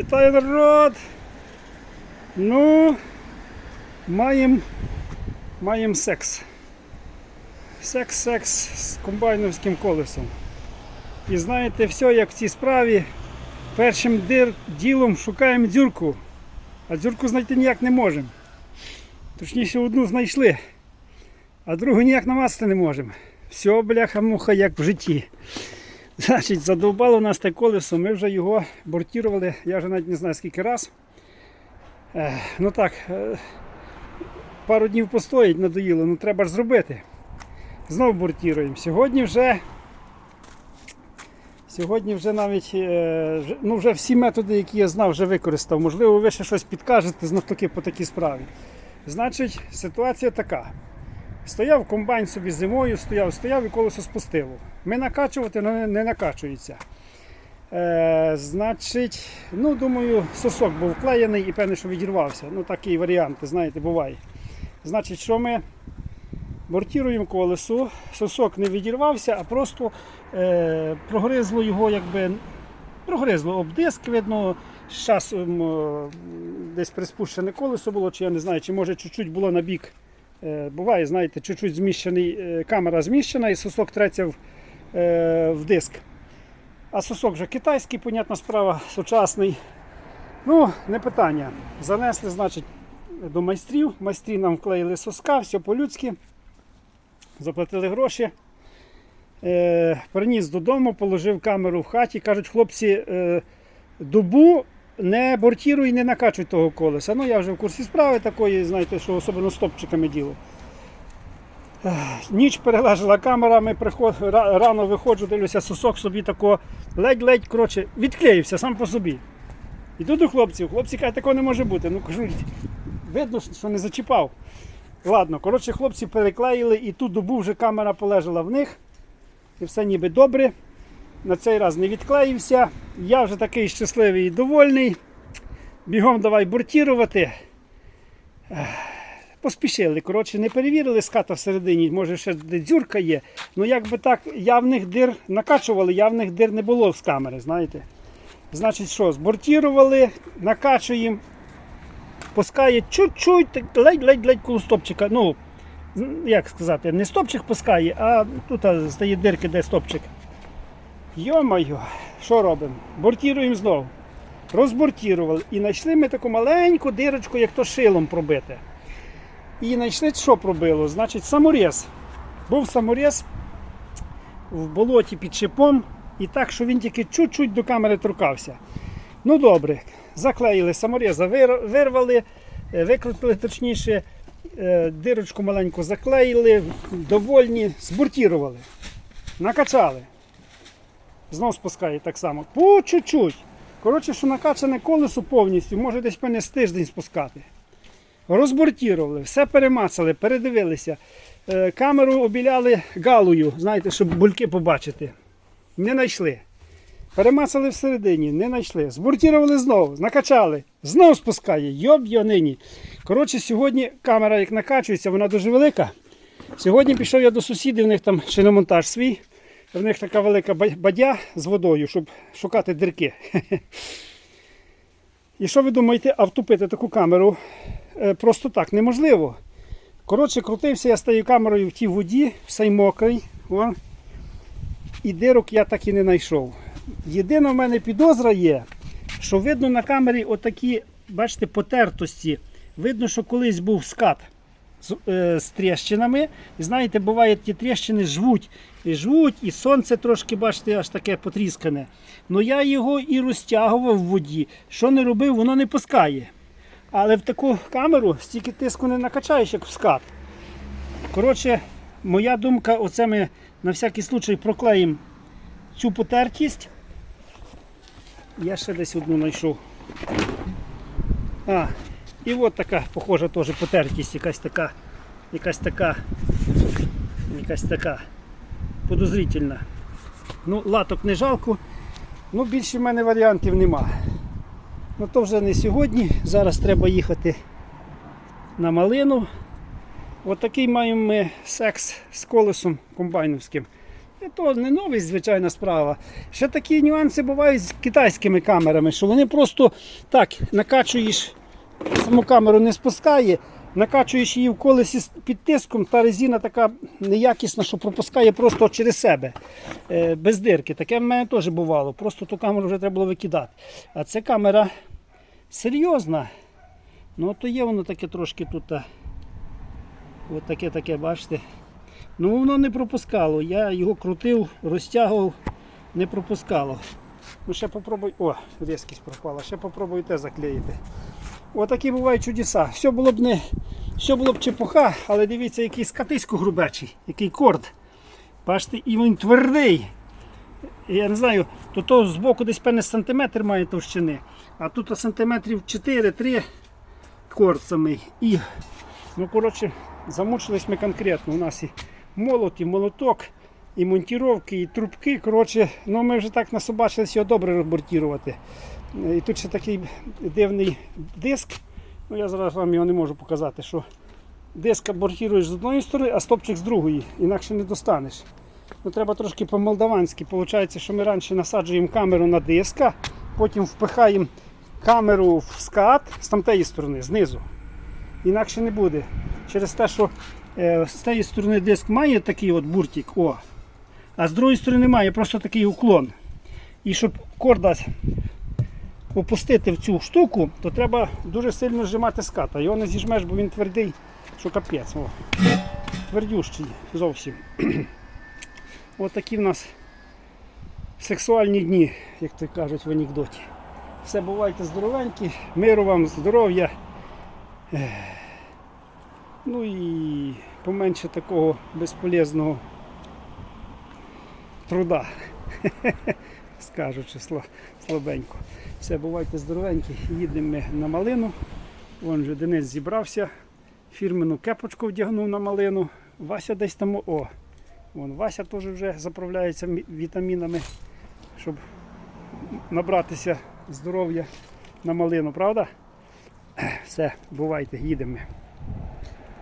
Вітаю народ! Ну, маємо маєм секс. Секс-секс з комбайновським колесом. І знаєте, все як в цій справі. Першим дир, ділом шукаємо дзюрку, а дзюрку знайти ніяк не можемо. Точніше, одну знайшли, а другу ніяк намацати не можемо. Все, бляха-муха, як в житті. Значить, задовбало нас те колесо, ми вже його бортірували, я вже навіть не знаю скільки раз. Е, ну так, е, пару днів постоїть, надоїло, ну треба ж зробити. Знову бортіруємо. Сьогодні вже сьогодні вже навіть е, ну вже всі методи, які я знав, вже використав. Можливо, ви ще щось підкажете знатоки по такій справі. Значить, ситуація така. Стояв комбайн собі зимою, стояв, стояв і колесо спустило. Ми накачувати, але не, не накачується. Е, значить, ну думаю, сосок був вклеєний і певне, що відірвався. Ну такий варіант, знаєте, буває. Значить, що ми бортіруємо колесо, сосок не відірвався, а просто е, прогризло його, якби прогризло об диск, видно, з часом е, десь приспущене колесо було, чи я не знаю, чи може чуть-чуть було на бік. Е, Буває, знаєте, чуть-чуть зміщений, е, камера зміщена і сосок треться в, е, в диск. А сосок вже китайський, понятна справа, сучасний. Ну, не питання. Занесли, значить, до майстрів. Майстрі нам вклеїли соска, все по-людськи. Заплатили гроші. Е, приніс додому, положив камеру в хаті. Кажуть, хлопці, е, добу не бортіруй, не накачуй того колеса. Ну, я вже в курсі справи такої, знаєте, що особливо з топчиками діло. Ніч перележала камера, ми приход... рано виходжу, дивлюся, сосок собі тако ледь-ледь коротше, відклеївся сам по собі. Іду до хлопців, хлопці кажуть, такого не може бути. Ну кажу, видно, що не зачіпав. Ладно, коротше, хлопці переклеїли і ту добу вже камера полежала в них. І все ніби добре. На цей раз не відклеївся. Я вже такий щасливий і довольний. Бігом давай бортірувати. Ех, Поспішили. Коротше, не перевірили ската всередині, може ще де дзюрка є. Ну якби так, явних дир накачували, явних дир не було з камери, знаєте. Значить що, збортірували, накачуємо. Пускає чуть-чуть, ледь-ледь-ледь коло стопчика. Ну, як сказати, не стопчик пускає, а тут стає дирки, де стопчик. Йо-моє, що робимо? Бортіруємо знову. Розбортірували. І знайшли ми таку маленьку дирочку, як то шилом пробите. І знайшли, що пробило? Значить, саморез. Був саморез в болоті під шипом, і так, що він тільки чуть-чуть до камери торкався. Ну добре, заклеїли самореза, вирвали, е, викрутили точніше, е, дирочку маленьку заклеїли, довольні, збортірували, накачали. Знов спускає так само. По чуть-чуть. Коротше, що накачане колесо повністю, може десь певне з тиждень спускати. Розбортірували, все перемацали, передивилися. Е, Камеру обіляли галою, знаєте, щоб бульки побачити. Не знайшли. Перемацали всередині, не знайшли. Збортірували знову, накачали, знову спускає. Йоб йо нині. Коротше, сьогодні камера як накачується, вона дуже велика. Сьогодні пішов я до сусідів, у них там шиномонтаж свій. В них така велика бадя з водою, щоб шукати дирки. І що ви думаєте, а втупити таку камеру е, просто так неможливо. Коротше, крутився я з тією камерою в тій воді, все мокрий. О. І дирок я так і не знайшов. Єдина в мене підозра є, що видно на камері отакі, бачите, потертості. Видно, що колись був скат з, е, з тріщинами. І знаєте, буває, ті тріщини жвуть. І жвуть, і сонце трошки, бачите, аж таке потріскане. Ну я його і розтягував в воді. Що не робив, воно не пускає. Але в таку камеру стільки тиску не накачаєш, як в скат. Коротше, моя думка, оце ми на всякий случай проклеїмо цю потертість. Я ще десь одну знайшов. А, і от така, похожа теж потертість, якась така, якась така, якась така подозрительна. Ну, латок не жалко, ну більше в мене варіантів нема. Ну то вже не сьогодні. Зараз треба їхати на малину. От такий маємо ми секс з колесом комбайновським. І то не новий, звичайна справа. Ще такі нюанси бувають з китайськими камерами, що вони просто так накачуєш, саму камеру не спускає, накачуєш її в колесі під тиском, та резина така неякісна, що пропускає просто через себе. е, Без дирки. Таке в мене теж бувало. Просто ту камеру вже треба було викидати. А ця камера серйозна. Ну, то є воно таке трошки тут. а, От таке таке, бачите. Ну воно не пропускало. Я його крутив, розтягував, не пропускало. Ну ще попробуй. О, різкість пропала. Ще попробуй те заклеїти. Отакі бувають чудеса. Все було б не. Все було б чепуха, але дивіться, який скатисько грубечий, який корд. Бачите, і він твердий. Я не знаю, то то збоку десь певне сантиметр має товщини, а тут сантиметрів 4-3 корд самий. І, ну, коротше, замучились ми конкретно. У нас і молот, і молоток, і монтіровки, і трубки. Коротше, ну ми вже так насобачились його добре розбортірувати. І тут ще такий дивний диск. Ну, я зараз вам його не можу показати, що диск абортіруєш з одної сторони, а стопчик з другої, інакше не достанеш. Ну, треба трошки по-молдаванськи. Получається, що ми раніше насаджуємо камеру на диска, потім впихаємо камеру в скат з тамтеї сторони, знизу. Інакше не буде. Через те, що е, з тієї сторони диск має такий от буртик, о, а з другої сторони має просто такий уклон. І щоб корда опустити в цю штуку, то треба дуже сильно зжимати скат. А його не зіжмеш, бо він твердий, що капець. О. Твердющий зовсім. От такі в нас сексуальні дні, як то кажуть в анекдоті. Все бувайте здоровенькі, миру вам, здоров'я. Ну і поменше такого безполезного труда. Скажучи слабенько. Все, бувайте здоровенькі. Їдемо ми на малину. Вон вже Денис зібрався. Фірмену кепочку вдягнув на малину. Вася десь там. О, Вон Вася теж вже заправляється вітамінами, щоб набратися здоров'я на малину, правда? Все, бувайте, їдемо.